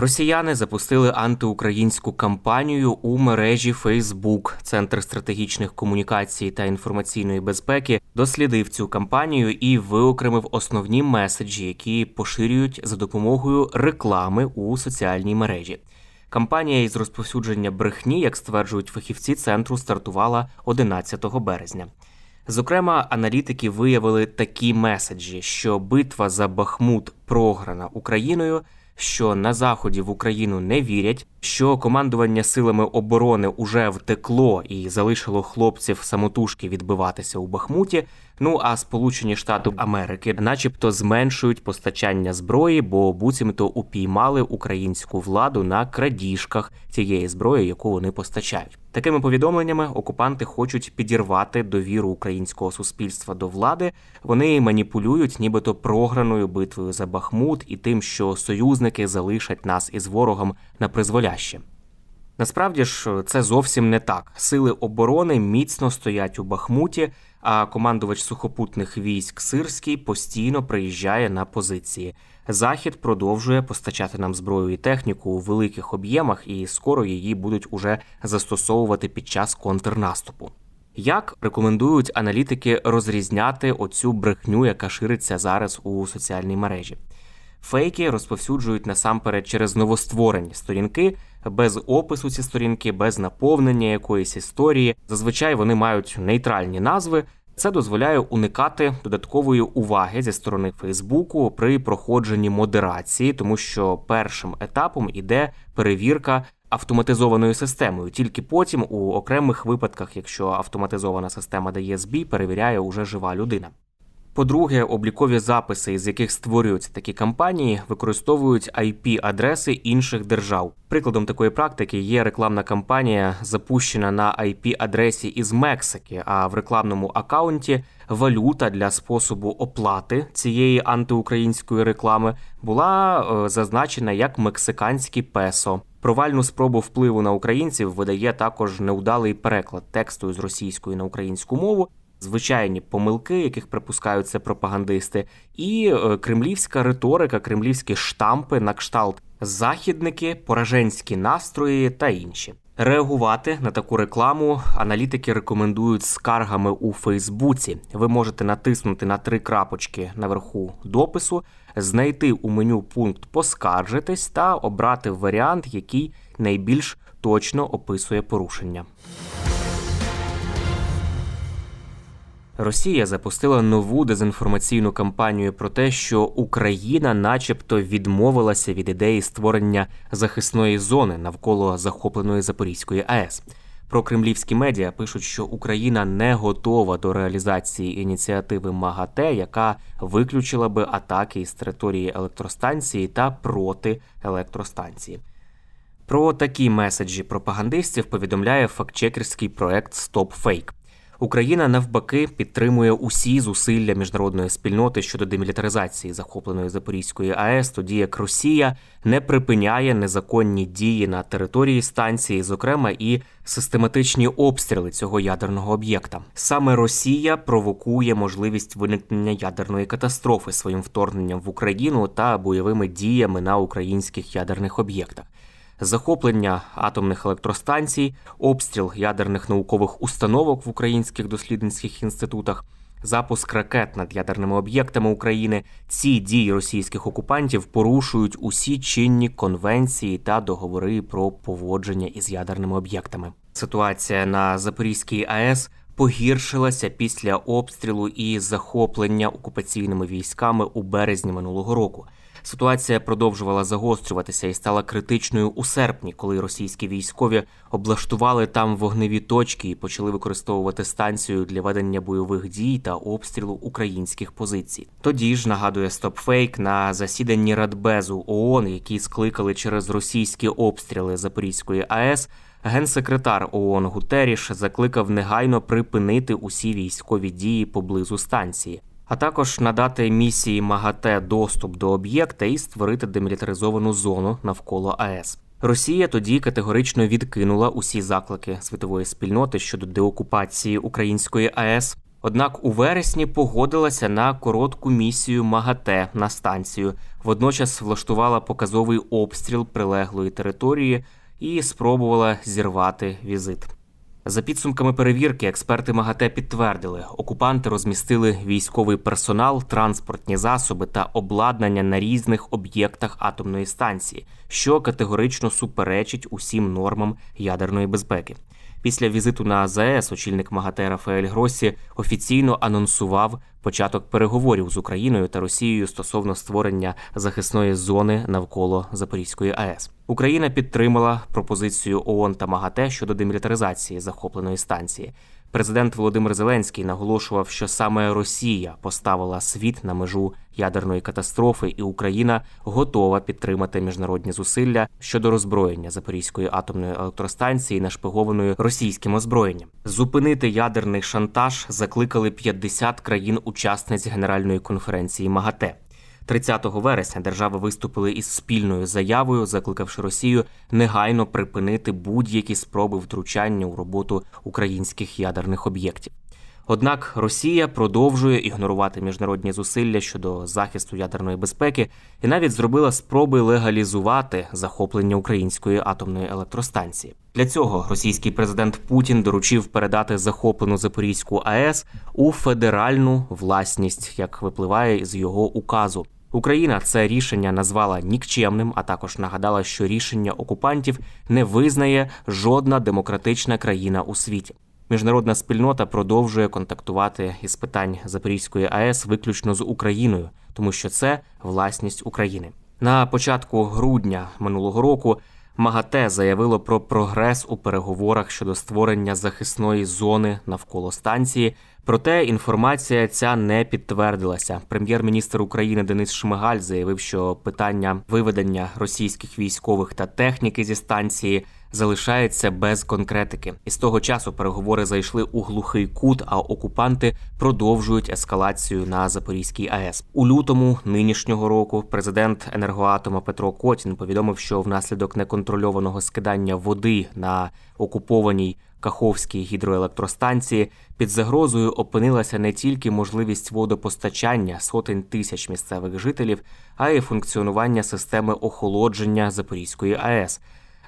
Росіяни запустили антиукраїнську кампанію у мережі Facebook. Центр стратегічних комунікацій та інформаційної безпеки дослідив цю кампанію і виокремив основні меседжі, які поширюють за допомогою реклами у соціальній мережі. Кампанія із розповсюдження брехні, як стверджують фахівці центру, стартувала 11 березня. Зокрема, аналітики виявили такі меседжі, що битва за Бахмут програна Україною, що на заході в Україну не вірять, що командування силами оборони уже втекло і залишило хлопців самотужки відбиватися у Бахмуті. Ну а Сполучені Штати Америки, начебто, зменшують постачання зброї, бо буцімто упіймали українську владу на крадіжках цієї зброї, яку вони постачають. Такими повідомленнями окупанти хочуть підірвати довіру українського суспільства до влади. Вони маніпулюють, нібито програною битвою за Бахмут і тим, що союзники залишать нас із ворогом на призволяще. Насправді ж це зовсім не так. Сили оборони міцно стоять у Бахмуті, а командувач сухопутних військ Сирський постійно приїжджає на позиції. Захід продовжує постачати нам зброю і техніку у великих об'ємах, і скоро її будуть уже застосовувати під час контрнаступу. Як рекомендують аналітики розрізняти оцю брехню, яка шириться зараз у соціальній мережі? Фейки розповсюджують насамперед через новостворені сторінки, без опису ці сторінки, без наповнення якоїсь історії. Зазвичай вони мають нейтральні назви. Це дозволяє уникати додаткової уваги зі сторони Фейсбуку при проходженні модерації, тому що першим етапом іде перевірка автоматизованою системою. Тільки потім, у окремих випадках, якщо автоматизована система дає збій, перевіряє уже жива людина. По-друге, облікові записи, з яких створюються такі кампанії, використовують IP-адреси інших держав. Прикладом такої практики є рекламна кампанія, запущена на IP-адресі із Мексики, а в рекламному акаунті валюта для способу оплати цієї антиукраїнської реклами була е, зазначена як мексиканський песо. Провальну спробу впливу на українців видає також неудалий переклад тексту з російської на українську мову, звичайні помилки, яких припускаються пропагандисти, і е, кремлівська риторика, кремлівські штампи на кшталт західники, пораженські настрої та інші. Реагувати на таку рекламу аналітики рекомендують скаргами у Фейсбуці. Ви можете натиснути на три крапочки наверху допису, знайти у меню пункт Поскаржитись та обрати варіант, який найбільш точно описує порушення. Росія запустила нову дезінформаційну кампанію про те, що Україна, начебто, відмовилася від ідеї створення захисної зони навколо захопленої Запорізької АЕС. Про кремлівські медіа пишуть, що Україна не готова до реалізації ініціативи МАГАТЕ, яка виключила би атаки із території електростанції та проти електростанції. Про такі меседжі пропагандистів повідомляє фактчекерський проект StopFake. Україна навпаки підтримує усі зусилля міжнародної спільноти щодо демілітаризації захопленої Запорізької АЕС, тоді як Росія не припиняє незаконні дії на території станції, зокрема і систематичні обстріли цього ядерного об'єкта. Саме Росія провокує можливість виникнення ядерної катастрофи своїм вторгненням в Україну та бойовими діями на українських ядерних об'єктах. Захоплення атомних електростанцій, обстріл ядерних наукових установок в українських дослідницьких інститутах. Запуск ракет над ядерними об'єктами України ці дії російських окупантів порушують усі чинні конвенції та договори про поводження із ядерними об'єктами. Ситуація на Запорізькій АЕС погіршилася після обстрілу і захоплення окупаційними військами у березні минулого року. Ситуація продовжувала загострюватися і стала критичною у серпні, коли російські військові облаштували там вогневі точки і почали використовувати станцію для ведення бойових дій та обстрілу українських позицій. Тоді ж нагадує StopFake на засіданні Радбезу ООН, які скликали через російські обстріли Запорізької АЕС. Генсекретар ООН Гутеріш закликав негайно припинити усі військові дії поблизу станції, а також надати місії МАГАТЕ доступ до об'єкта і створити демілітаризовану зону навколо АЕС. Росія тоді категорично відкинула усі заклики світової спільноти щодо деокупації української АЕС. Однак у вересні погодилася на коротку місію МАГАТЕ на станцію. Водночас влаштувала показовий обстріл прилеглої території і спробувала зірвати візит. За підсумками перевірки, експерти МАГАТЕ підтвердили, окупанти розмістили військовий персонал, транспортні засоби та обладнання на різних об'єктах атомної станції, що категорично суперечить усім нормам ядерної безпеки. Після візиту на АЗС очільник МАГАТЕ Рафаель Гросі офіційно анонсував початок переговорів з Україною та Росією стосовно створення захисної зони навколо Запорізької АЕС. Україна підтримала пропозицію ООН та МАГАТЕ щодо демілітаризації захопленої станції. Президент Володимир Зеленський наголошував, що саме Росія поставила світ на межу ядерної катастрофи, і Україна готова підтримати міжнародні зусилля щодо роззброєння Запорізької атомної електростанції, нашпигованої російським озброєнням. Зупинити ядерний шантаж закликали 50 країн-учасниць Генеральної конференції МАГАТЕ. 30 вересня держави виступили із спільною заявою, закликавши Росію негайно припинити будь-які спроби втручання у роботу українських ядерних об'єктів. Однак Росія продовжує ігнорувати міжнародні зусилля щодо захисту ядерної безпеки і навіть зробила спроби легалізувати захоплення української атомної електростанції. Для цього російський президент Путін доручив передати захоплену Запорізьку АЕС у федеральну власність, як випливає з його указу. Україна це рішення назвала нікчемним, а також нагадала, що рішення окупантів не визнає жодна демократична країна у світі. Міжнародна спільнота продовжує контактувати із питань Запорізької АЕС виключно з Україною, тому що це власність України. На початку грудня минулого року МАГАТЕ заявило про прогрес у переговорах щодо створення захисної зони навколо станції. Проте інформація ця не підтвердилася. Прем'єр-міністр України Денис Шмигаль заявив, що питання виведення російських військових та техніки зі станції залишається без конкретики. І з того часу переговори зайшли у глухий кут, а окупанти продовжують ескалацію на Запорізькій АЕС. У лютому нинішнього року президент енергоатома Петро Котін повідомив, що внаслідок неконтрольованого скидання води на окупованій Каховській гідроелектростанції під загрозою опинилася не тільки можливість водопостачання сотень тисяч місцевих жителів, а й функціонування системи охолодження Запорізької АЕС.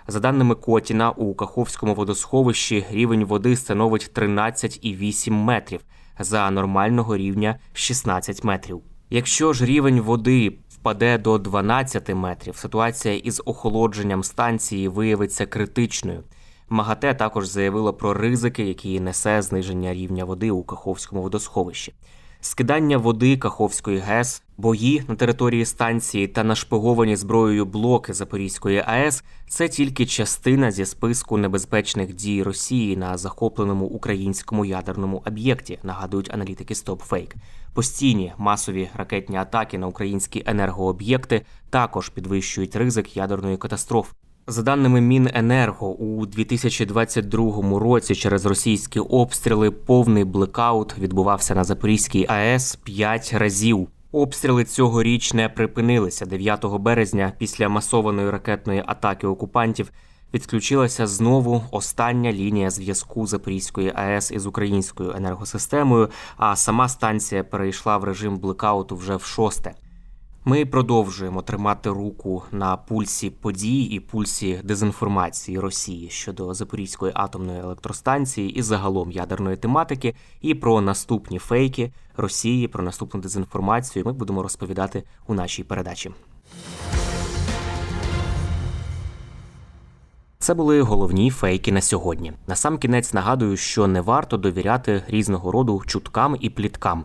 За даними Котіна, у Каховському водосховищі рівень води становить 13,8 метрів, за нормального рівня 16 метрів. Якщо ж рівень води впаде до 12 метрів, ситуація із охолодженням станції виявиться критичною. МАГАТЕ також заявило про ризики, які несе зниження рівня води у Каховському водосховищі. Скидання води Каховської ГЕС, бої на території станції та нашпиговані зброєю блоки Запорізької АЕС це тільки частина зі списку небезпечних дій Росії на захопленому українському ядерному об'єкті, нагадують аналітики StopFake. Постійні масові ракетні атаки на українські енергооб'єкти також підвищують ризик ядерної катастрофи. За даними Міненерго, у 2022 році через російські обстріли повний блекаут відбувався на Запорізькій АЕС 5 разів. Обстріли цьогоріч не припинилися 9 березня. Після масованої ракетної атаки окупантів відключилася знову остання лінія зв'язку Запорізької АЕС із українською енергосистемою. А сама станція перейшла в режим блекауту вже в шосте. Ми продовжуємо тримати руку на пульсі подій і пульсі дезінформації Росії щодо Запорізької атомної електростанції і загалом ядерної тематики. І про наступні фейки Росії, про наступну дезінформацію ми будемо розповідати у нашій передачі. Це були головні фейки на сьогодні. На сам кінець нагадую, що не варто довіряти різного роду чуткам і пліткам.